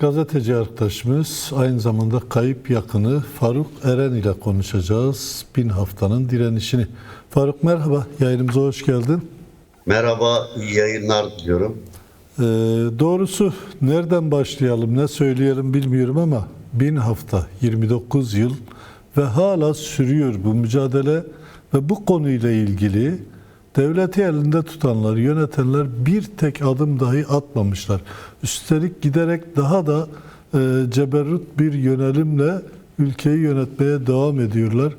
Gazeteci arkadaşımız aynı zamanda kayıp yakını Faruk Eren ile konuşacağız. Bin haftanın direnişini. Faruk merhaba, yayınımıza hoş geldin. Merhaba, iyi yayınlar diliyorum. Ee, doğrusu nereden başlayalım, ne söyleyelim bilmiyorum ama bin hafta, 29 yıl ve hala sürüyor bu mücadele ve bu konuyla ilgili devleti elinde tutanlar, yönetenler bir tek adım dahi atmamışlar. Üstelik giderek daha da e, ceberrut bir yönelimle ülkeyi yönetmeye devam ediyorlar.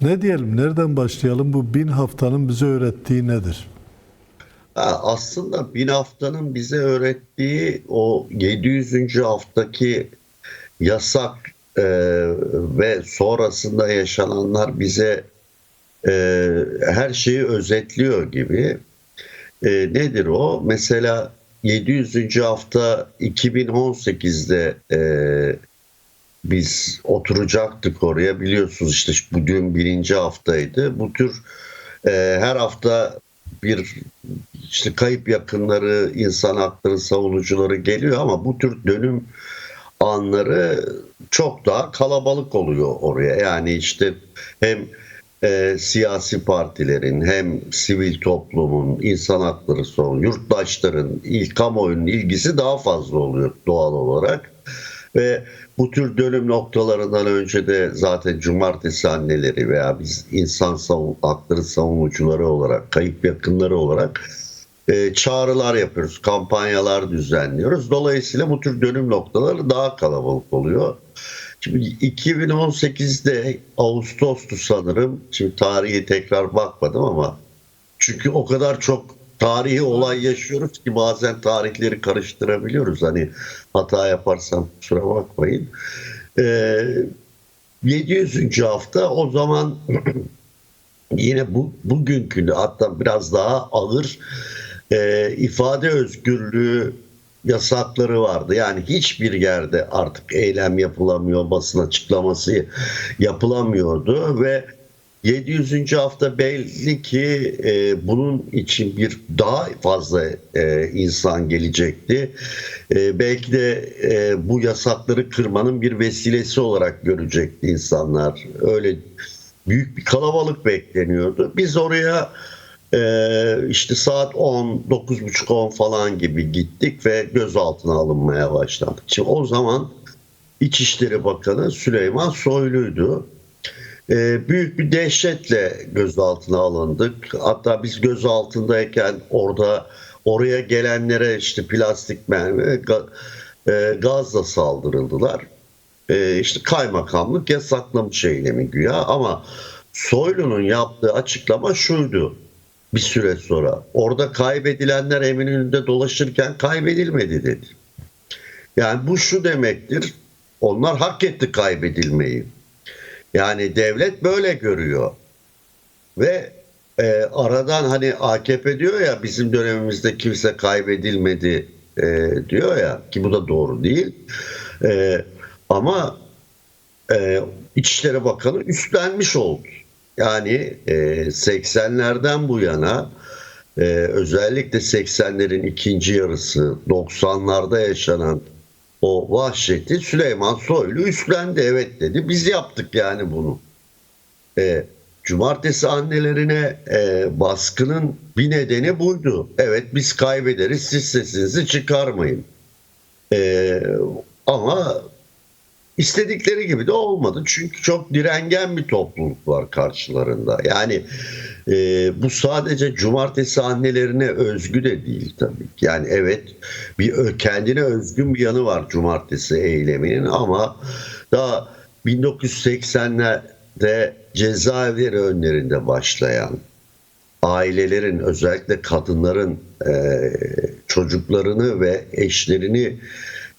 Ne diyelim, nereden başlayalım? Bu bin haftanın bize öğrettiği nedir? Aslında bin haftanın bize öğrettiği o 700. haftaki yasak e, ve sonrasında yaşananlar bize e, her şeyi özetliyor gibi. E, nedir o? Mesela 700. hafta 2018'de e, biz oturacaktık oraya biliyorsunuz işte bugün birinci haftaydı. Bu tür e, her hafta bir işte kayıp yakınları, insan hakları savunucuları geliyor ama bu tür dönüm anları çok daha kalabalık oluyor oraya. Yani işte hem e, siyasi partilerin hem sivil toplumun, insan hakları sorun, yurttaşların, il, kamuoyunun ilgisi daha fazla oluyor doğal olarak. Ve bu tür dönüm noktalarından önce de zaten cumartesi anneleri veya biz insan savun, hakları savunucuları olarak, kayıp yakınları olarak e, çağrılar yapıyoruz, kampanyalar düzenliyoruz. Dolayısıyla bu tür dönüm noktaları daha kalabalık oluyor. Şimdi 2018'de Ağustos'tu sanırım. Şimdi tarihi tekrar bakmadım ama çünkü o kadar çok tarihi olay yaşıyoruz ki bazen tarihleri karıştırabiliyoruz. Hani hata yaparsam kusura bakmayın. Ee, 700. hafta o zaman yine bu bugünkü hatta biraz daha ağır e, ifade özgürlüğü yasakları vardı. Yani hiçbir yerde artık eylem yapılamıyor, basın açıklaması yapılamıyordu ve 700. hafta belli ki e, bunun için bir daha fazla e, insan gelecekti. E, belki de e, bu yasakları kırmanın bir vesilesi olarak görecekti insanlar. Öyle büyük bir kalabalık bekleniyordu. Biz oraya e, işte saat 10, 9.30-10 falan gibi gittik ve gözaltına alınmaya başladık. Şimdi o zaman İçişleri Bakanı Süleyman Soylu'ydu e, büyük bir dehşetle gözaltına alındık. Hatta biz gözaltındayken orada oraya gelenlere işte plastik mermi, e, gazla saldırıldılar. E, işte kaymakamlık yasaklamış eylemi güya ama Soylu'nun yaptığı açıklama şuydu bir süre sonra. Orada kaybedilenler Eminönü'nde dolaşırken kaybedilmedi dedi. Yani bu şu demektir. Onlar hak etti kaybedilmeyi. Yani devlet böyle görüyor. Ve e, aradan hani AKP diyor ya bizim dönemimizde kimse kaybedilmedi e, diyor ya ki bu da doğru değil. E, ama e, İçişleri Bakanı üstlenmiş oldu. Yani e, 80'lerden bu yana e, özellikle 80'lerin ikinci yarısı 90'larda yaşanan o vahşeti Süleyman Soylu üstlendi evet dedi. Biz yaptık yani bunu. E, cumartesi annelerine e, baskının bir nedeni buydu. Evet biz kaybederiz siz sesinizi çıkarmayın. E, ama istedikleri gibi de olmadı. Çünkü çok direngen bir topluluk var karşılarında. Yani e, bu sadece cumartesi annelerine özgü de değil tabii. Yani evet bir kendine özgün bir yanı var cumartesi eyleminin ama daha 1980'lerde cezaevleri önlerinde başlayan ailelerin özellikle kadınların e, çocuklarını ve eşlerini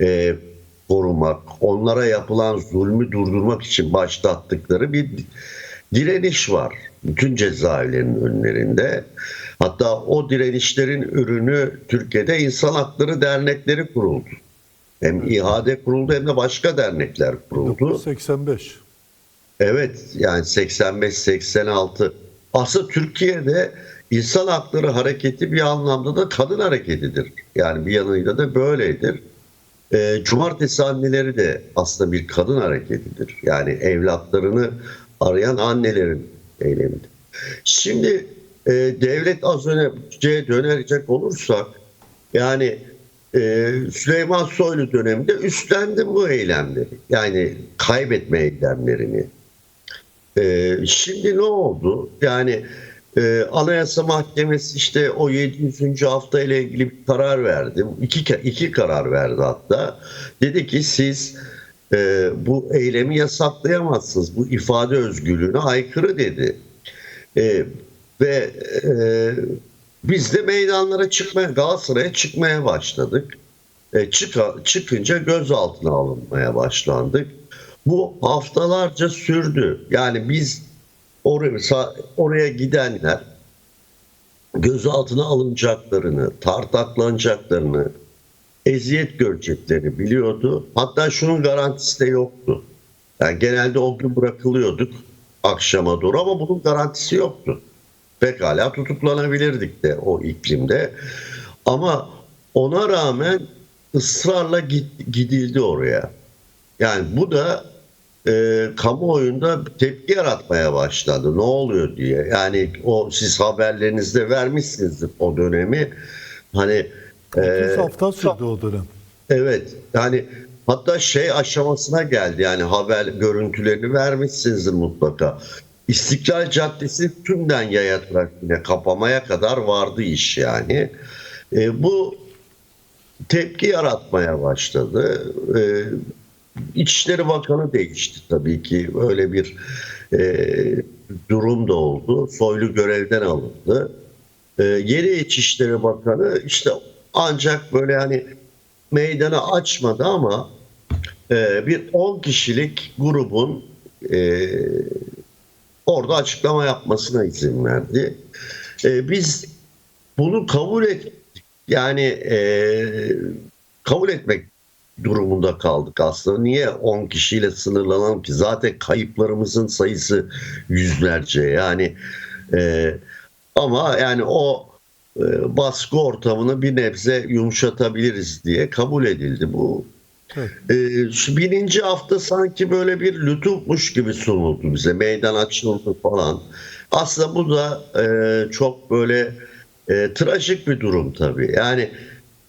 e, korumak, onlara yapılan zulmü durdurmak için başlattıkları bir direniş var. Bütün cezaevlerinin önlerinde. Hatta o direnişlerin ürünü Türkiye'de insan hakları dernekleri kuruldu. Hem İHA'de kuruldu hem de başka dernekler kuruldu. 1985. Evet yani 85-86. Aslında Türkiye'de insan hakları hareketi bir anlamda da kadın hareketidir. Yani bir yanıyla da böyledir. E, Cumartesi anneleri de aslında bir kadın hareketidir. Yani evlatlarını arayan annelerin eylemidir. Şimdi e, devlet az önce dönecek olursak yani e, Süleyman Soylu döneminde üstlendi bu eylemleri. Yani kaybetme eylemlerini. E, şimdi ne oldu? Yani e, Anayasa Mahkemesi işte o 700. hafta ile ilgili bir karar verdi. İki, iki karar verdi hatta. Dedi ki siz e, bu eylemi yasaklayamazsınız. Bu ifade özgürlüğüne aykırı dedi. E, ve e, biz de meydanlara çıkmaya, Galatasaray'a çıkmaya başladık. E, çıka, çıkınca gözaltına alınmaya başlandık. Bu haftalarca sürdü. Yani biz oraya, oraya gidenler gözaltına alınacaklarını, tartaklanacaklarını, eziyet göreceklerini biliyordu. Hatta şunun garantisi de yoktu. Yani genelde o gün bırakılıyorduk akşama doğru ama bunun garantisi yoktu. Pekala tutuklanabilirdik de o iklimde. Ama ona rağmen ısrarla gidildi oraya. Yani bu da e, kamuoyunda tepki yaratmaya başladı. Ne oluyor diye. Yani o siz haberlerinizde vermişsinizdir o dönemi. Hani 30 e, hafta sürdü o dönem. Evet yani hatta şey aşamasına geldi yani haber görüntülerini vermişsinizdir mutlaka. İstiklal Caddesi tümden yaya trafiğine kapamaya kadar vardı iş yani. E, bu tepki yaratmaya başladı. E, İçişleri Bakanı değişti tabii ki. Öyle bir e, durum da oldu. Soylu görevden alındı. E, yeni İçişleri Bakanı işte ancak böyle hani meydanı açmadı ama e, bir 10 kişilik grubun e, orada açıklama yapmasına izin verdi. E, biz bunu kabul ettik. Yani e, kabul etmek durumunda kaldık aslında. Niye 10 kişiyle sınırlanalım ki? Zaten kayıplarımızın sayısı yüzlerce. Yani e, ama yani o e, baskı ortamını bir nebze yumuşatabiliriz diye kabul edildi bu. Evet. E, birinci hafta sanki böyle bir lütufmuş gibi sunuldu bize. Meydan açıldı falan. Aslında bu da e, çok böyle e, trajik bir durum tabii. Yani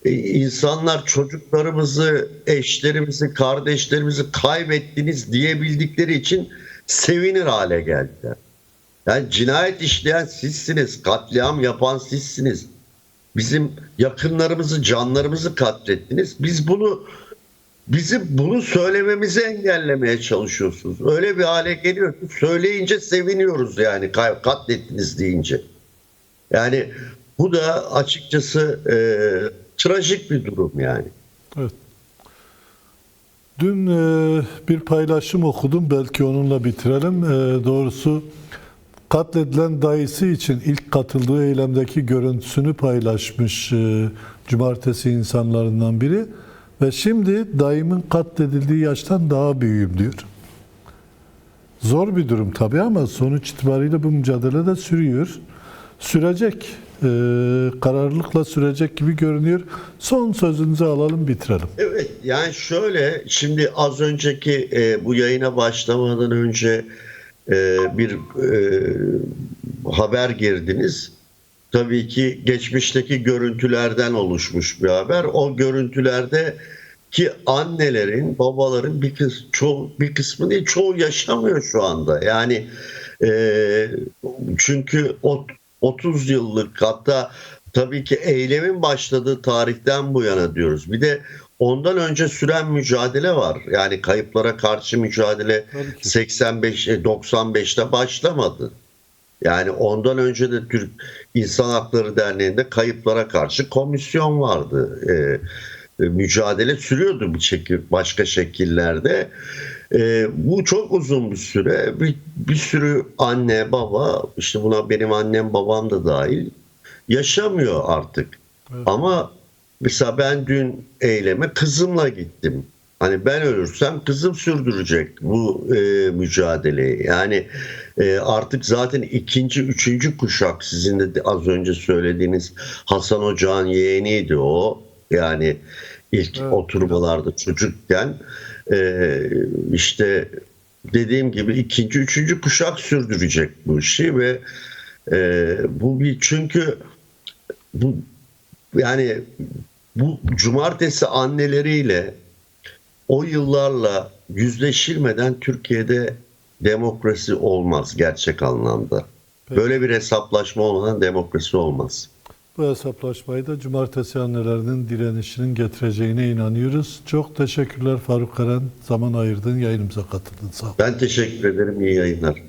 insanlar çocuklarımızı, eşlerimizi, kardeşlerimizi kaybettiniz diyebildikleri için sevinir hale geldiler. Yani cinayet işleyen sizsiniz, katliam yapan sizsiniz. Bizim yakınlarımızı, canlarımızı katlettiniz. Biz bunu bizi bunu söylememizi engellemeye çalışıyorsunuz. Öyle bir hale geliyor ki söyleyince seviniyoruz yani katlettiniz deyince. Yani bu da açıkçası e, trajik bir durum yani. Evet. Dün e, bir paylaşım okudum. Belki onunla bitirelim. E, doğrusu katledilen dayısı için ilk katıldığı eylemdeki görüntüsünü paylaşmış e, cumartesi insanlarından biri. Ve şimdi dayımın katledildiği yaştan daha büyüğüm diyor. Zor bir durum tabii ama sonuç itibariyle bu mücadele de sürüyor. Sürecek. Ee, kararlılıkla sürecek gibi görünüyor. Son sözünüzü alalım bitirelim. Evet yani şöyle şimdi az önceki e, bu yayına başlamadan önce e, bir e, haber girdiniz. Tabii ki geçmişteki görüntülerden oluşmuş bir haber. O görüntülerde ki annelerin, babaların bir kız çoğu bir kısmı değil çoğu yaşamıyor şu anda. Yani e, çünkü o 30 yıllık hatta tabii ki eylemin başladığı tarihten bu yana diyoruz. Bir de ondan önce süren mücadele var. Yani kayıplara karşı mücadele 85 95'te başlamadı. Yani ondan önce de Türk İnsan Hakları Derneği'nde kayıplara karşı komisyon vardı. Ee, mücadele sürüyordu bir şekil, başka şekillerde. Ee, bu çok uzun bir süre. Bir, bir sürü anne, baba, işte buna benim annem, babam da dahil yaşamıyor artık. Evet. Ama mesela ben dün eyleme kızımla gittim. Hani ben ölürsem kızım sürdürecek bu e, mücadeleyi. Yani e, artık zaten ikinci, üçüncü kuşak sizin de az önce söylediğiniz Hasan Ocağ'ın yeğeniydi o. Yani ilk Evet. oturmalarda çocukken. Ee, işte dediğim gibi ikinci, üçüncü kuşak sürdürecek bu işi ve e, bu bir çünkü bu yani bu cumartesi anneleriyle o yıllarla yüzleşilmeden Türkiye'de demokrasi olmaz gerçek anlamda. Peki. Böyle bir hesaplaşma olmadan demokrasi olmaz. Bu hesaplaşmayı da cumartesi annelerinin direnişinin getireceğine inanıyoruz. Çok teşekkürler Faruk Eren. Zaman ayırdın, yayınımıza katıldın. Sağ ol. Ben teşekkür ederim. İyi yayınlar.